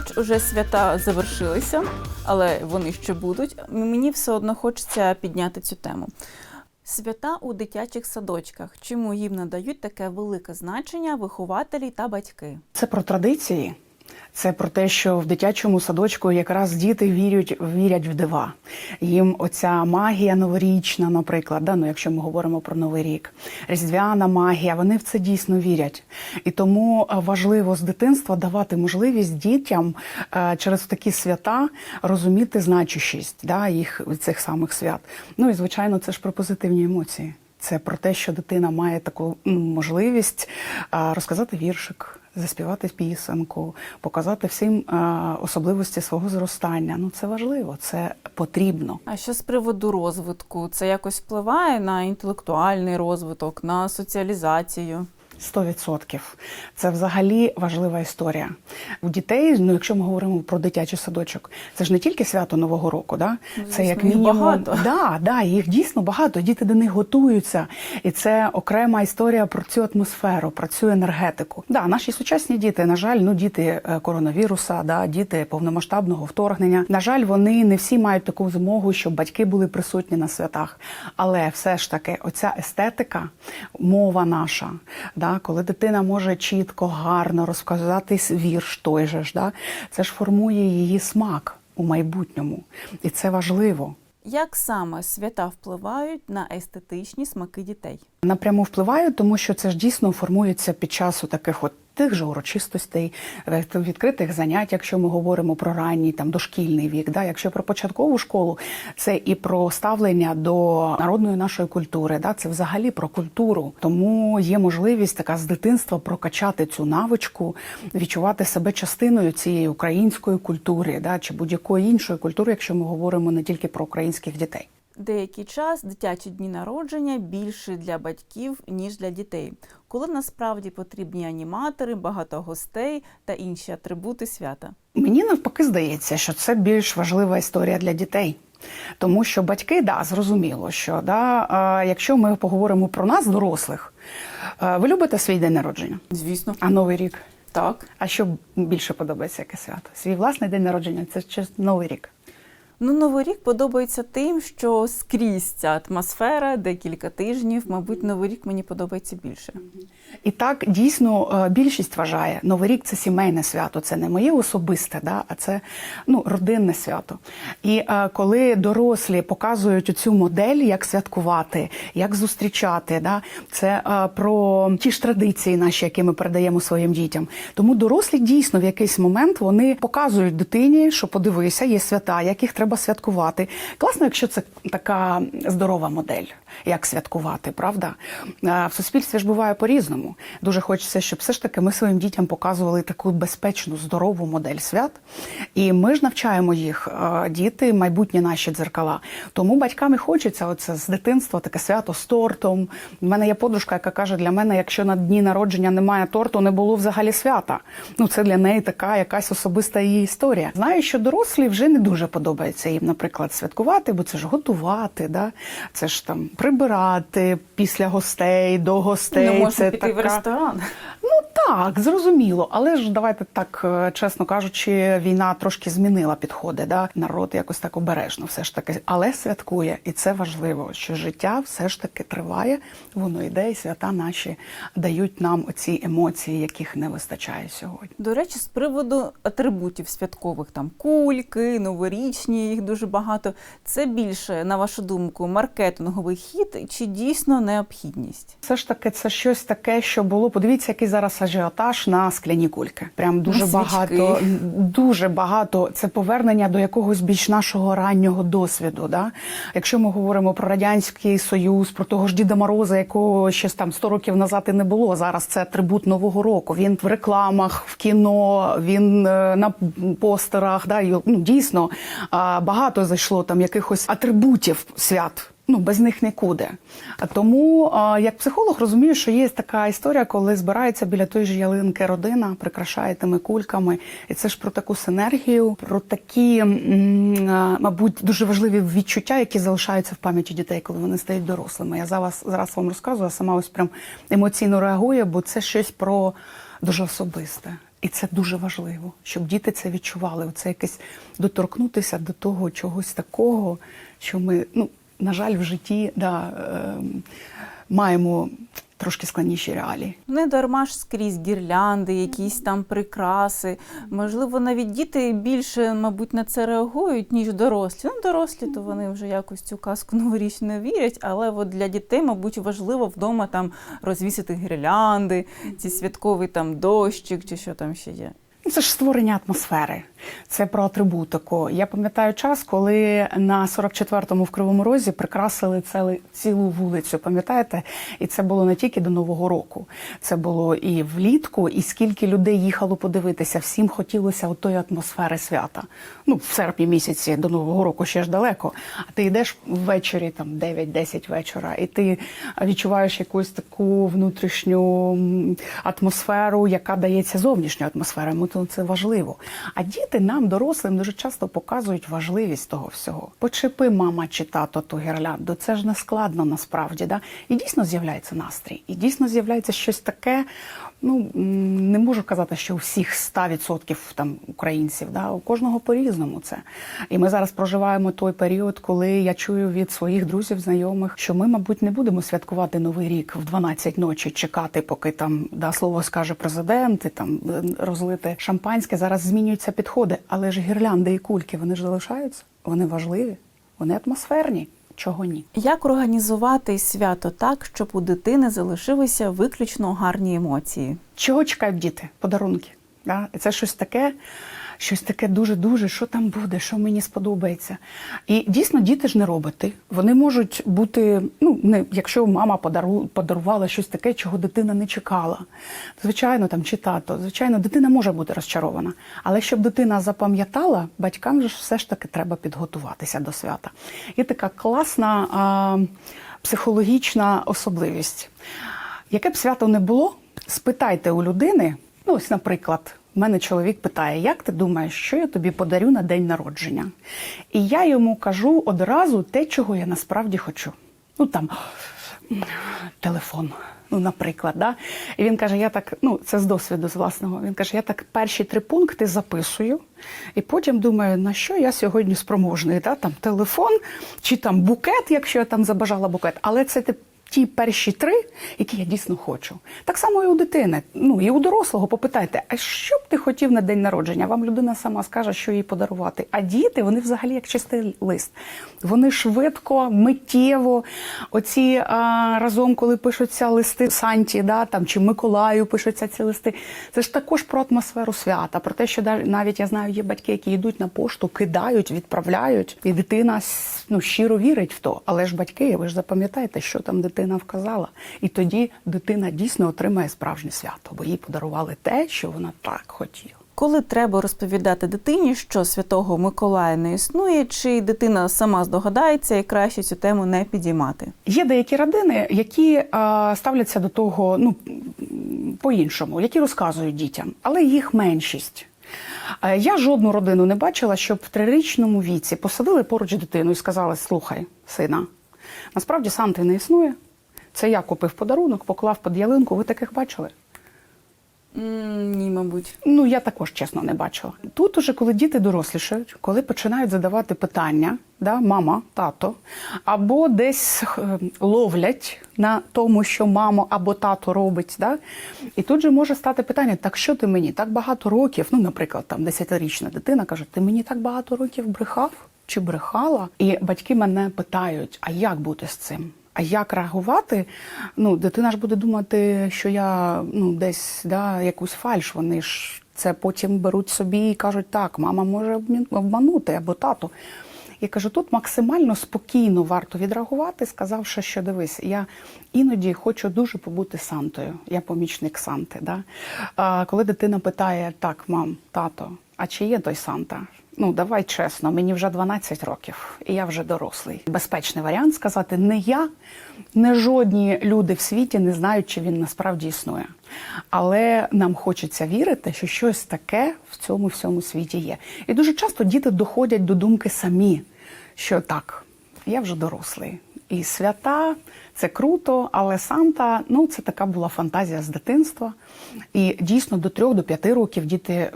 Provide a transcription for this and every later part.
Хоч уже свята завершилися, але вони ще будуть. Мені все одно хочеться підняти цю тему. Свята у дитячих садочках. Чому їм надають таке велике значення вихователі та батьки? Це про традиції. Це про те, що в дитячому садочку якраз діти вірять, вірять в дива. Їм оця магія новорічна, наприклад, да, ну, якщо ми говоримо про Новий рік, різдвяна магія, вони в це дійсно вірять. І тому е, важливо з дитинства давати можливість дітям е, через такі свята розуміти значущість да, їх цих самих свят. Ну і звичайно, це ж про позитивні емоції. Це про те, що дитина має таку можливість розказати віршик, заспівати пісенку, показати всім а, особливості свого зростання. Ну це важливо, це потрібно. А що з приводу розвитку? Це якось впливає на інтелектуальний розвиток, на соціалізацію? 100%. Це взагалі важлива історія. У дітей, ну якщо ми говоримо про дитячий садочок, це ж не тільки свято Нового року, да? Ну, це як мінімум багато. Да, да, їх дійсно багато. Діти до них готуються. І це окрема історія про цю атмосферу, про цю енергетику. Да, наші сучасні діти, на жаль, ну діти е, коронавіруса, да, діти повномасштабного вторгнення. На жаль, вони не всі мають таку змогу, щоб батьки були присутні на святах. Але все ж таки, оця естетика, мова наша, да, коли дитина може чітко, гарно розказати вірш той же ж, да, це ж формує її смак у майбутньому. І це важливо. Як саме свята впливають на естетичні смаки дітей? Напряму впливають, тому що це ж дійсно формується під час таких от тих же урочистостей, е, відкритих занять, якщо ми говоримо про ранній там дошкільний вік. Да? Якщо про початкову школу, це і про ставлення до народної нашої культури, да? це взагалі про культуру. Тому є можливість така з дитинства прокачати цю навичку, відчувати себе частиною цієї української культури, да? чи будь-якої іншої культури, якщо ми говоримо не тільки про українських дітей. Деякий час дитячі дні народження більше для батьків, ніж для дітей, коли насправді потрібні аніматори, багато гостей та інші атрибути свята. Мені навпаки здається, що це більш важлива історія для дітей. Тому що батьки, да, зрозуміло, що да, якщо ми поговоримо про нас, дорослих, ви любите свій день народження, Звісно, а новий рік. так. А що більше подобається яке свято? Свій власний день народження це чи новий рік. Ну, Новий рік подобається тим, що скрізь ця атмосфера, декілька тижнів. Мабуть, новий рік мені подобається більше. І так дійсно е, більшість вважає, Новий рік це сімейне свято, це не моє особисте, да, а це ну, родинне свято. І е, коли дорослі показують цю модель, як святкувати, як зустрічати, да, це е, про ті ж традиції наші, які ми передаємо своїм дітям. Тому дорослі дійсно в якийсь момент вони показують дитині, що подивися, є свята, як їх треба святкувати. Класно, якщо це така здорова модель, як святкувати, правда? Е, В суспільстві ж буває по-різному. Дуже хочеться, щоб все ж таки ми своїм дітям показували таку безпечну, здорову модель свят. І ми ж навчаємо їх, е, діти, майбутні наші дзеркала. Тому батькам і хочеться оце з дитинства таке свято з тортом. У мене є подружка, яка каже: для мене, якщо на дні народження немає торту, не було взагалі свята. Ну це для неї така якась особиста її історія. Знаю, що дорослі вже не дуже подобається їм, наприклад, святкувати, бо це ж готувати, да? це ж там прибирати після гостей, до гостей. Не можна це піти в ресторан. Так, зрозуміло. Але ж давайте так, е, чесно кажучи, війна трошки змінила підходи. Да? Народ якось так обережно, все ж таки, але святкує, і це важливо, що життя все ж таки триває, воно йде, і свята наші дають нам оці емоції, яких не вистачає сьогодні. До речі, з приводу атрибутів святкових, там кульки, новорічні, їх дуже багато. Це більше, на вашу думку, маркетинговий хід чи дійсно необхідність? Все ж таки, це щось таке, що було. Подивіться, який зараз ажіотаж на скляні кульки. Прям дуже На багато, дуже багато. Це повернення до якогось більш нашого раннього досвіду. Да? Якщо ми говоримо про радянський союз, про того ж Діда Мороза, якого ще там 100 років назад і не було. Зараз це атрибут нового року. Він в рекламах, в кіно, він е, на постерах. Да? І, ну, дійсно багато зайшло там якихось атрибутів свят. Ну, без них нікуди. Тому, як психолог, розумію, що є така історія, коли збирається біля тої ж ялинки родина, прикрашає тими кульками. І це ж про таку синергію, про такі, мабуть, дуже важливі відчуття, які залишаються в пам'яті дітей, коли вони стають дорослими. Я зараз, зараз вам розказую, а сама ось прям емоційно реагую, бо це щось про дуже особисте. І це дуже важливо, щоб діти це відчували. Це якесь доторкнутися до того чогось такого, що ми, ну, на жаль, в житті да, ем, маємо трошки складніші реалії. Не дарма ж скрізь гірлянди, якісь там прикраси. Можливо, навіть діти більше, мабуть, на це реагують, ніж дорослі. Ну, дорослі, то вони вже якось цю казку новорічну вірять, але от для дітей, мабуть, важливо вдома там розвісити гірлянди, ці святковий там дощик чи що там ще є. Ну, Це ж створення атмосфери, це про атрибутику. Я пам'ятаю час, коли на 44-му в Кривому Розі прикрасили цілу вулицю. Пам'ятаєте? І це було не тільки до Нового року, це було і влітку, і скільки людей їхало подивитися. Всім хотілося отої атмосфери свята. Ну, в серпні місяці до Нового року ще ж далеко. А ти йдеш ввечері, там 9-10 вечора, і ти відчуваєш якусь таку внутрішню атмосферу, яка дається зовнішньою атмосферою. То це важливо. А діти нам, дорослим, дуже часто показують важливість того всього. Почепи мама чи тато ту гірлянду. Це ж не складно насправді. Да? І дійсно з'являється настрій, і дійсно з'являється щось таке. Ну не можу казати, що у всіх 100% там українців, да? у кожного по-різному це. І ми зараз проживаємо той період, коли я чую від своїх друзів, знайомих, що ми, мабуть, не будемо святкувати новий рік в 12 ночі, чекати, поки там да слово скаже президент, і там е, розлити шампанське. Зараз змінюються підходи, але ж гірлянди і кульки вони ж залишаються. Вони важливі, вони атмосферні. Чого ні? Як організувати свято так, щоб у дитини залишилися виключно гарні емоції? Чого чекають діти? Подарунки. Да? Це щось таке, щось таке дуже-дуже, що там буде, що мені сподобається. І дійсно діти ж не роботи. Вони можуть бути, ну, не, якщо мама подару, подарувала щось таке, чого дитина не чекала. Звичайно, там чи тато, звичайно, дитина може бути розчарована. Але щоб дитина запам'ятала, батькам ж все ж таки треба підготуватися до свята. Є така класна а, психологічна особливість. Яке б свято не було, спитайте у людини, ну ось, наприклад, мене чоловік питає, як ти думаєш, що я тобі подарю на день народження? І я йому кажу одразу те, чого я насправді хочу. Ну там телефон. Ну, наприклад, да? і він каже: я так, ну це з досвіду з власного. Він каже: я так перші три пункти записую, і потім думаю, на що я сьогодні спроможний. Да? Там телефон чи там букет, якщо я там забажала букет. Але це ти ті перші три, які я дійсно хочу. Так само і у дитини, ну і у дорослого попитайте, а що б ти хотів на день народження? Вам людина сама скаже, що їй подарувати. А діти, вони взагалі як чистий лист. Вони швидко, миттєво, оці а, разом, коли пишуться листи Санті, да, там, чи Миколаю пишуться ці листи. Це ж також про атмосферу свята, про те, що навіть я знаю, є батьки, які йдуть на пошту, кидають, відправляють, і дитина ну, щиро вірить в то. Але ж батьки, ви ж запам'ятаєте, що там дитина вказала. І тоді дитина дійсно отримає справжнє свято, бо їй подарували те, що вона так хотіла. Коли треба розповідати дитині, що святого Миколая не існує, чи дитина сама здогадається і краще цю тему не підіймати? Є деякі родини, які е, ставляться до того ну, по-іншому, які розказують дітям, але їх меншість. Я жодну родину не бачила, щоб в трирічному віці посадили поруч дитину і сказали: слухай, сина, насправді Санти не існує. Це я купив подарунок, поклав під ялинку. Ви таких бачили? Ні, мабуть. Ну, я також чесно не бачила. Тут уже, коли діти дорослішають, коли починають задавати питання, да, мама, тато, або десь е, ловлять на тому, що мама або тато робить, да, і тут же може стати питання: так що ти мені так багато років? Ну, наприклад, там 10-річна дитина каже: Ти мені так багато років брехав чи брехала? І батьки мене питають: а як бути з цим? А як реагувати? Ну, дитина ж буде думати, що я ну, десь да, якусь фальш. Вони ж це потім беруть собі і кажуть, так, мама може обманути або тато. Я кажу, тут максимально спокійно варто відреагувати, сказавши, що дивись, я іноді хочу дуже побути Сантою. Я помічник Санти. Да? А, коли дитина питає: так, мам, тато, а чи є той Санта? Ну, давай чесно, мені вже 12 років, і я вже дорослий. Безпечний варіант сказати не я, не жодні люди в світі не знають, чи він насправді існує. Але нам хочеться вірити, що щось таке в цьому всьому світі є. І дуже часто діти доходять до думки самі, що так, я вже дорослий. І свята це круто, але Санта ну це така була фантазія з дитинства. І дійсно до трьох до п'яти років діти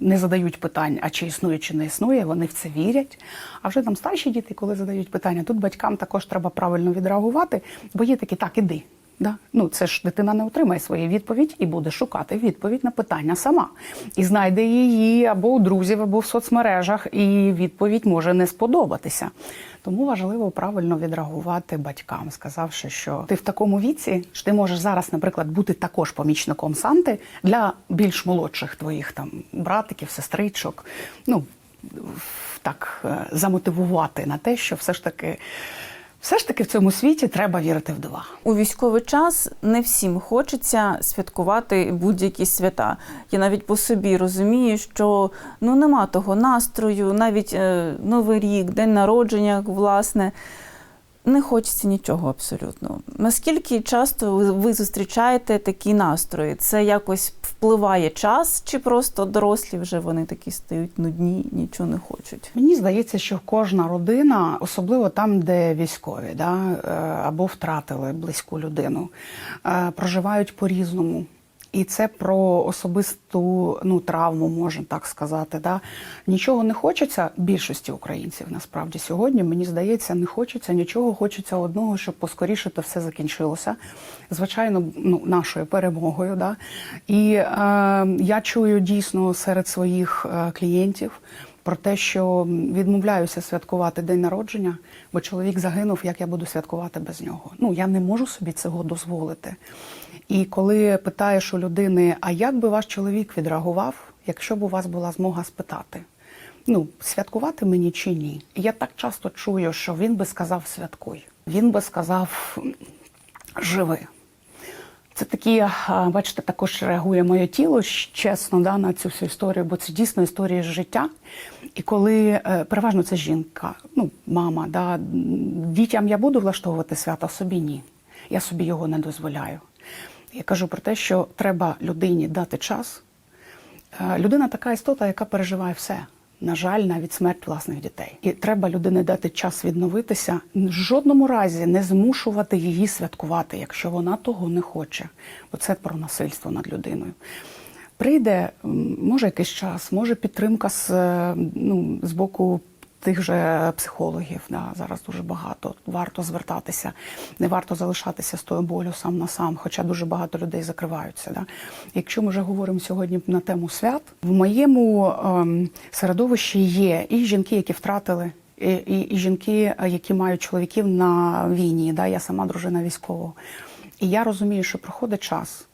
не задають питань, а чи існує, чи не існує. Вони в це вірять. А вже там старші діти, коли задають питання, тут батькам також треба правильно відреагувати, бо є такі, так, іди. Да? Ну, це ж дитина не отримає свою відповідь і буде шукати відповідь на питання сама. І знайде її або у друзів, або в соцмережах, і відповідь може не сподобатися. Тому важливо правильно відреагувати батькам, сказавши, що ти в такому віці, що ти можеш зараз, наприклад, бути також помічником Санти для більш молодших твоїх там братиків, сестричок. Ну так е, замотивувати на те, що все ж таки. Все ж таки в цьому світі треба вірити в дива. У військовий час не всім хочеться святкувати будь-які свята. Я навіть по собі розумію, що ну нема того настрою, навіть е, Новий рік, день народження, власне. Не хочеться нічого абсолютно. Наскільки часто ви, зустрічаєте такі настрої? Це якось впливає час, чи просто дорослі вже вони такі стають нудні, нічого не хочуть? Мені здається, що кожна родина, особливо там, де військові, да, е, або втратили близьку людину, е, проживають по-різному. І це про особисту ну, травму, можна так сказати. Да? Нічого не хочеться більшості українців насправді сьогодні. Мені здається, не хочеться нічого. Хочеться одного, щоб поскоріше то все закінчилося. Звичайно, ну, нашою перемогою. Да? І е, я чую дійсно серед своїх е, клієнтів про те, що відмовляюся святкувати день народження, бо чоловік загинув, як я буду святкувати без нього. Ну я не можу собі цього дозволити. І коли питаєш у людини, а як би ваш чоловік відреагував, якщо б у вас була змога спитати? Ну, святкувати мені чи ні? Я так часто чую, що він би сказав святкуй. Він би сказав живи. Це такі, бачите, також реагує моє тіло чесно да, на цю всю історію, бо це дійсно історія життя. І коли е, переважно це жінка, ну, мама, да, дітям я буду влаштовувати свято, собі ні. Я собі його не дозволяю. Я кажу про те, що треба людині дати час. Е, Людина така істота, яка переживає все. На жаль, навіть смерть власних дітей. І треба людині дати час відновитися, в жодному разі не змушувати її святкувати, якщо вона того не хоче. Бо це про насильство над людиною. Прийде, може якийсь час, може підтримка з, е, ну, з боку тих же психологів. Да, зараз дуже багато. Варто звертатися, не варто залишатися з тою болю сам на сам, хоча дуже багато людей закриваються. Да. Якщо ми вже говоримо сьогодні на тему свят, в моєму ем, середовищі є і жінки, які втратили. І, і, і жінки, які мають чоловіків на війні, да, я сама дружина військового. І я розумію, що проходить час.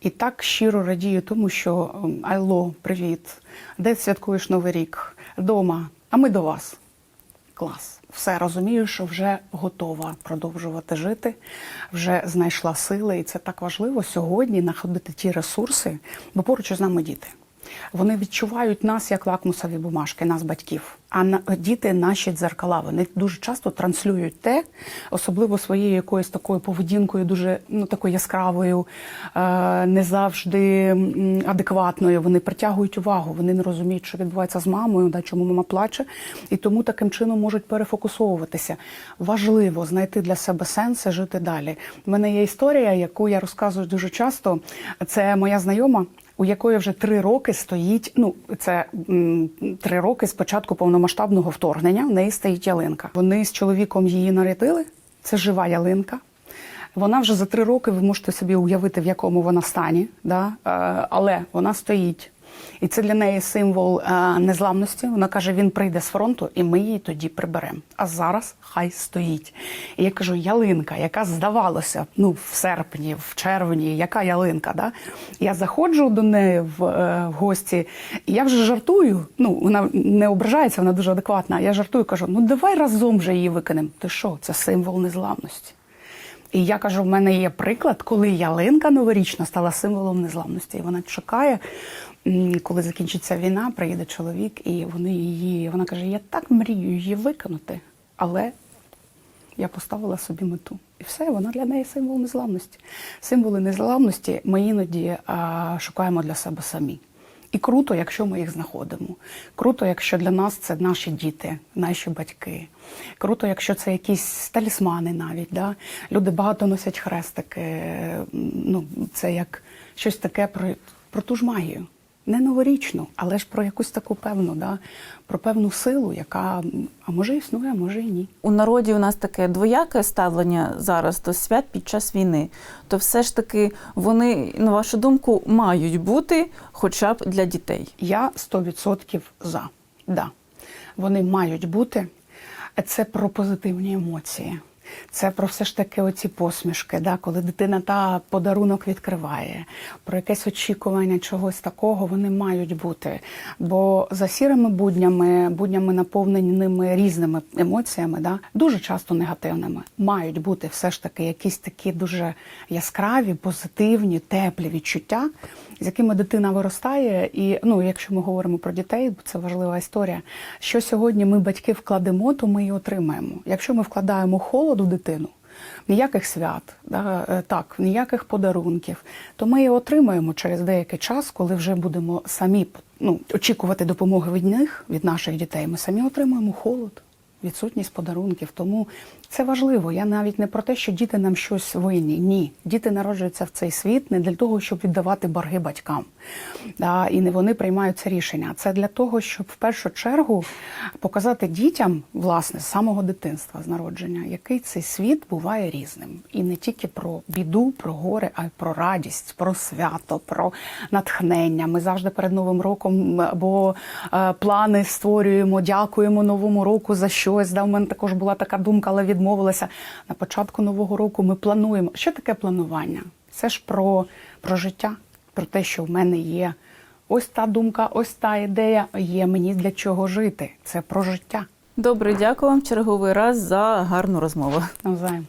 І так щиро радію тому, що ем, Айло, привіт, де святкуєш Новий рік? Дома, а ми до вас. Клас. Все розумію, що вже готова продовжувати жити, вже знайшла сили, і це так важливо сьогодні знаходити ті ресурси, бо поруч із нами діти. Вони відчувають нас як лакмусові бумажки, нас батьків. А на діти наші дзеркала. Вони дуже часто транслюють те, особливо своєю якоюсь такою поведінкою, дуже ну такою яскравою, е, не завжди адекватною. Вони притягують увагу. Вони не розуміють, що відбувається з мамою, да, чому мама плаче, і тому таким чином можуть перефокусовуватися. Важливо знайти для себе сенси, жити далі. У мене є історія, яку я розказую дуже часто. Це моя знайома у якої вже три роки стоїть. Ну це м, три роки з початку повномасштабного вторгнення. В неї стоїть ялинка. Вони з чоловіком її нарядили. Це жива ялинка. Вона вже за три роки, ви можете собі уявити, в якому вона стані, да? е, але вона стоїть. І це для неї символ е, незламності. Вона каже: він прийде з фронту, і ми її тоді приберемо. А зараз хай стоїть. І я кажу, ялинка, яка здавалося, ну в серпні, в червні, яка ялинка? Да? Я заходжу до неї в, е, в гості, і я вже жартую. Ну вона не ображається, вона дуже адекватна. Я жартую, кажу: ну давай разом вже її викинемо. Ти що? Це символ незламності. І я кажу, в мене є приклад, коли ялинка новорічна стала символом незламності. І вона чекає, коли закінчиться війна, приїде чоловік, і вони її. Вона каже: Я так мрію її викинути, але я поставила собі мету. І все, вона для неї символ незламності. Символи незламності ми іноді а, шукаємо для себе самі. І круто, якщо ми їх знаходимо. Круто, якщо для нас це наші діти, наші батьки. Круто, якщо це якісь талісмани навіть. Да? Люди багато носять хрестики. Ну, це як щось таке про, про ту ж магію. Не новорічну, але ж про якусь таку певну, да? про певну силу, яка, а може існує, а може і ні. У народі у нас таке двояке ставлення зараз до свят під час війни. То все ж таки вони, на вашу думку, мають бути хоча б для дітей. Я 100% за. Да. Вони мають бути. Це про позитивні емоції. Це про все ж таки оці посмішки, да, коли дитина та подарунок відкриває, про якесь очікування чогось такого вони мають бути. Бо за сірими буднями, буднями наповненими різними емоціями, да, дуже часто негативними, мають бути все ж таки якісь такі дуже яскраві, позитивні, теплі відчуття, з якими дитина виростає. І ну, якщо ми говоримо про дітей, це важлива історія. Що сьогодні ми батьки вкладемо, то ми і отримаємо. Якщо ми вкладаємо холод у дитину. Ніяких свят, да, е, так, ніяких подарунків, то ми і отримаємо через деякий час, коли вже будемо самі ну, очікувати допомоги від них, від наших дітей. Ми самі отримаємо холод, відсутність подарунків. Тому це важливо. Я навіть не про те, що діти нам щось винні. Ні, діти народжуються в цей світ не для того, щоб віддавати борги батькам. Да, і не вони приймають це рішення. Це для того, щоб в першу чергу показати дітям, власне, з самого дитинства, з народження, який цей світ буває різним. І не тільки про біду, про горе, а й про радість, про свято, про натхнення. Ми завжди перед Новим роком або е, плани створюємо, дякуємо новому року за щось. Да, у мене також була така думка, але відмовилася. На початку нового року ми плануємо. Що таке планування? Це ж про, про життя, про те, що в мене є ось та думка, ось та ідея, є мені для чого жити. Це про життя. Добре, дякую вам черговий раз за гарну розмову. Навзаєм.